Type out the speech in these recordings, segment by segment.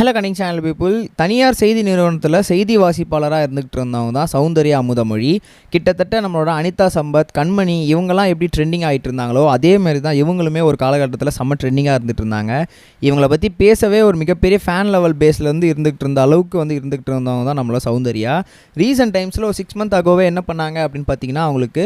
Hello கனிங் channel people தனியார் செய்தி நிறுவனத்தில் செய்தி வாசிப்பாளராக இருந்துகிட்டு இருந்தவங்க தான் சௌந்தர்யா அமுதமொழி கிட்டத்தட்ட நம்மளோட அனிதா சம்பத் கண்மணி இவங்கெல்லாம் எப்படி ட்ரெண்டிங் ஆகிட்டு இருந்தாங்களோ அதே மாதிரி தான் இவங்களுமே ஒரு காலகட்டத்தில் செம்ம ட்ரெண்டிங்காக இருந்துகிட்டு இருந்தாங்க. இவங்கள பற்றி பேசவே ஒரு மிகப்பெரிய ஃபேன் லெவல் பேஸ்லேருந்து இருந்துகிட்டு இருந்த அளவுக்கு வந்து இருந்துகிட்டு இருந்தவங்க தான் நம்மளோட சௌந்தர்யா. ரீசெண்ட் டைம்ஸில் ஒரு சிக்ஸ் மந்த் ஆகவே என்ன பண்ணாங்க அப்படின்னு பார்த்தீங்கன்னா அவங்களுக்கு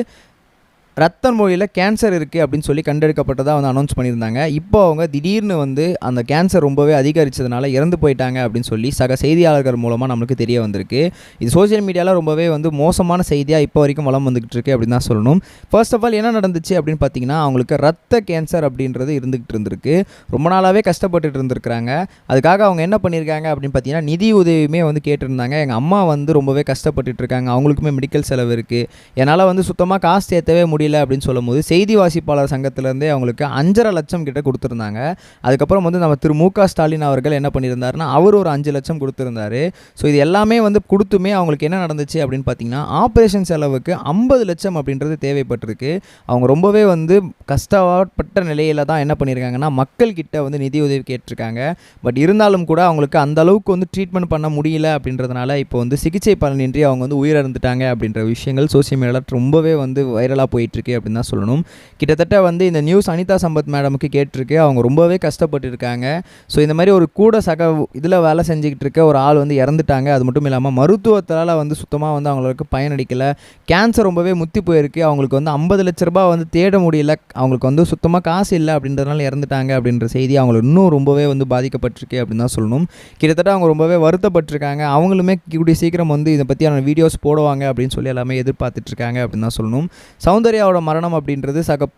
ரத்த மொழியில் கேன்சர் இருக்குது அப்படின்னு சொல்லி கண்டெடுக்கப்பட்டதாக வந்து அனௌன்ஸ் பண்ணியிருந்தாங்க. இப்போ அவங்க திடீர்னு வந்து அந்த கேன்சர் ரொம்பவே அதிகரித்ததுனால இறந்து போயிட்டாங்க அப்படின்னு சொல்லி சக செய்தியாளர்கள் மூலமாக நம்மளுக்கு தெரிய வந்திருக்கு. இது சோஷியல் மீடியாவில் ரொம்பவே வந்து மோசமான செய்தியாக இப்போ வரைக்கும் வளம் வந்துக்கிட்டு இருக்கு அப்படின்னு தான் சொல்லணும். ஃபர்ஸ்ட் ஆஃப் ஆல் என்ன நடந்துச்சு அப்படின்னு பார்த்தீங்கன்னா அவங்களுக்கு ரத்த கேன்சர் அப்படின்றது இருந்துகிட்டு இருந்திருக்கு. ரொம்ப நாளாகவே கஷ்டப்பட்டுட்டு இருந்திருக்கிறாங்க. அதுக்காக அவங்க என்ன பண்ணியிருக்காங்க அப்படின்னு பார்த்தீங்கன்னா நிதி உதவியுமே வந்து கேட்டிருந்தாங்க. எங்கள் அம்மா வந்து ரொம்பவே கஷ்டப்பட்டுட்டு இருக்காங்க. அவங்களுக்குமே மெடிக்கல் செலவு இருக்குது என்னால் வந்து சுத்தமாக காசு சேர்த்தவே முடியல அப்படின்னு சொல்லும்போது செய்தி வாசிப்பாளர் சங்கத்திலேருந்தே அவங்களுக்கு அஞ்சரை லட்சம் கிட்ட கொடுத்துருந்தாங்க. அதுக்கப்புறம் வந்து நம்ம திரு மு க ஸ்டாலின் அவர்கள் என்ன பண்ணியிருந்தாருன்னா அவர் ஒரு அஞ்சு லட்சம் கொடுத்துருந்தாரு. ஸோ இது எல்லாமே வந்து கொடுத்துமே அவங்களுக்கு என்ன நடந்துச்சு அப்படின்னு பார்த்தீங்கன்னா ஆப்ரேஷன் செலவுக்கு ஐம்பது லட்சம் அப்படின்றது தேவைப்பட்டிருக்கு. அவங்க ரொம்பவே வந்து கஷ்டப்பட்ட நிலையில் தான் என்ன பண்ணியிருக்காங்கன்னா மக்கள் கிட்ட வந்து நிதி உதவி கேட்டிருக்காங்க. பட் இருந்தாலும் கூட அவங்களுக்கு அந்த அளவுக்கு வந்து ட்ரீட்மெண்ட் பண்ண முடியல அப்படின்றதுனால இப்போ வந்து சிகிச்சை பலனின்றி அவங்க வந்து உயிரிழந்துட்டாங்க அப்படின்ற விஷயங்கள் சோசியல் மீடியாவில் ரொம்பவே வந்து வைரலாக போயிட்டுருக்கு அப்படின்னு தான் சொல்லணும். கிட்டத்தட்ட வந்து இந்த நியூஸ் அனிதா சம்பத் மேடமுக்கு கேட்டிருக்கு. அவங்க ரொம்பவே கஷ்டப்பட்டு இருக்காங்க ஸோ இந்த மாதிரி ஒரு கூட சக இதில் வேலை செஞ்சுக்கிட்டு இருக்க ஒரு ஆள் வந்து இறந்துட்டாங்க. அது மட்டும் இல்லாமல் மருத்துவத்தால் வந்து சுத்தமாக வந்து அவங்களுக்கு பயனளிக்கலை. கேன்சர் ரொம்பவே முத்தி போயிருக்கு. அவங்களுக்கு வந்து ஐம்பது லட்ச ரூபாய் வந்து தேட முடியல. அவங்களுக்கு வந்து சுத்தமாக காசு இல்லை அப்படின்றதுனால இறந்துட்டாங்க அப்படின்ற செய்தி அவங்களுக்கு இன்னும் ரொம்பவே வந்து பாதிக்கப்பட்டிருக்கு அப்படின்னு தான் சொல்லணும். கிட்டத்தட்ட அவங்க ரொம்பவே வருத்தப்பட்டிருக்காங்க. அவங்களுமே கூடிய சீக்கிரம் வந்து இதை பற்றியான வீடியோஸ் போடுவாங்க அப்படின்னு சொல்லி எல்லாமே எதிர்பார்த்துட்ருக்காங்க அப்படின்னு தான் சொல்லணும். சௌந்தர்யாவோட மரணம் அப்படின்றது சக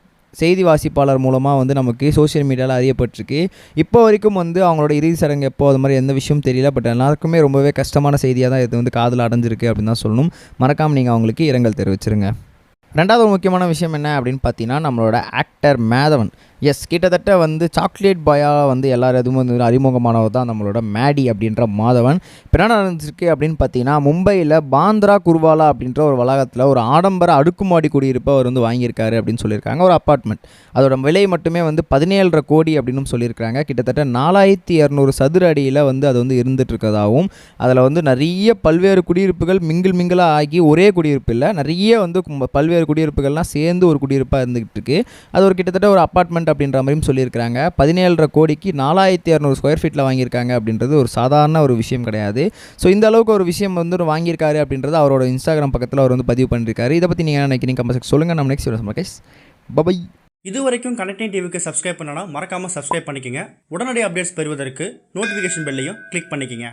செய்தி வாசிப்பாளர் மூலமாக வந்து நமக்கு சோஷியல் மீடியாவில் அறியப்பட்டிருக்கு. இப்போ வரைக்கும் வந்து அவங்களோட இறுதி சடங்கு எப்போ அது மாதிரி எந்த விஷயம் தெரியல. பட் எல்லாருக்குமே ரொம்பவே கஷ்டமான செய்தியாக தான் இது வந்து காதில் அடைஞ்சிருக்கு அப்படின்னு தான் சொல்லணும். மறக்காமல் நீங்கள் அவங்களுக்கு இரங்கல் தெரிவிச்சிருங்க. ரெண்டாவது ஒரு முக்கியமான விஷயம் என்ன அப்படின்னு பார்த்தீங்கன்னா நம்மளோட ஆக்டர் மேதவன். எஸ் கிட்டத்தட்ட வந்து சாக்லேட் பாயாக வந்து எல்லாரும் எதுவும் வந்து அறிமுகமானவர் தான் நம்மளோட மேடி அப்படின்ற மாதவன். இப்போ என்ன நடந்துருக்கு அப்படின்னு பார்த்தீங்கன்னா மும்பையில் பாந்திரா குர்வாலா அப்படின்ற ஒரு வளாகத்தில் ஒரு ஆடம்பர அடுக்குமாடி குடியிருப்பை அவர் வந்து வாங்கியிருக்காரு அப்படின்னு சொல்லியிருக்காங்க ஒரு அப்பார்ட்மெண்ட் அதோட விலை மட்டுமே வந்து பதினேழரை கோடி அப்படின்னு சொல்லியிருக்காங்க கிட்டத்தட்ட நாலாயிரத்தி இரநூறு சதுர அடியில் வந்து அது வந்து இருந்துகிட்ருக்கதாகவும் அதில் வந்து நிறைய பல்வேறு குடியிருப்புகள் மிங்கிள் மிங்கிளாக ஆகி ஒரே குடியிருப்பு இல்லை நிறைய வந்து பல்வேறு குடியிருப்புகள்லாம் சேர்ந்து ஒரு குடியிருப்பாக இருந்துகிட்டு இருக்குது அது ஒரு கிட்டத்தட்ட ஒரு அப்பார்ட்மெண்ட் அப்படின்ற மாதிரியும் சொல்லியிருக்காங்க பதினேழரை கோடிக்கு நாலாயிரத்தி இரநூறு ஸ்கொயர் ஃபீட்டில் வாங்கியிருக்காங்க அப்படின்றது ஒரு சாதாரண ஒரு விஷயம் கிடையாது. ஸோ இந்த அளவுக்கு ஒரு விஷயம் வந்து ஒரு வாங்கியிருக்காரு அப்படின்றது அவரோட இன்ஸ்டாகிராம் பக்கத்தில் அவர் வந்து பதிவு பண்ணியிருக்காரு இதை பற்றி நீங்கள் என்ன நினைக்கிறீங்க? கம்பல்சரி சொல்லுங்கள் நம்ம நெக்ஸ்ட் மகேஷ் பபை இது வரைக்கும் கனெக்டிங் டிவிக்கு சப்ஸ்கிரைப் பண்ணனா மறக்காமல் சப்ஸ்கிரைப் பண்ணிக்கோங்க. உடனடி அப்டேட்ஸ் பெறுவதற்கு நோட்டிஃபிகேஷன் பெல்லையும் கிளிக் பண்ணிக்கோங்க.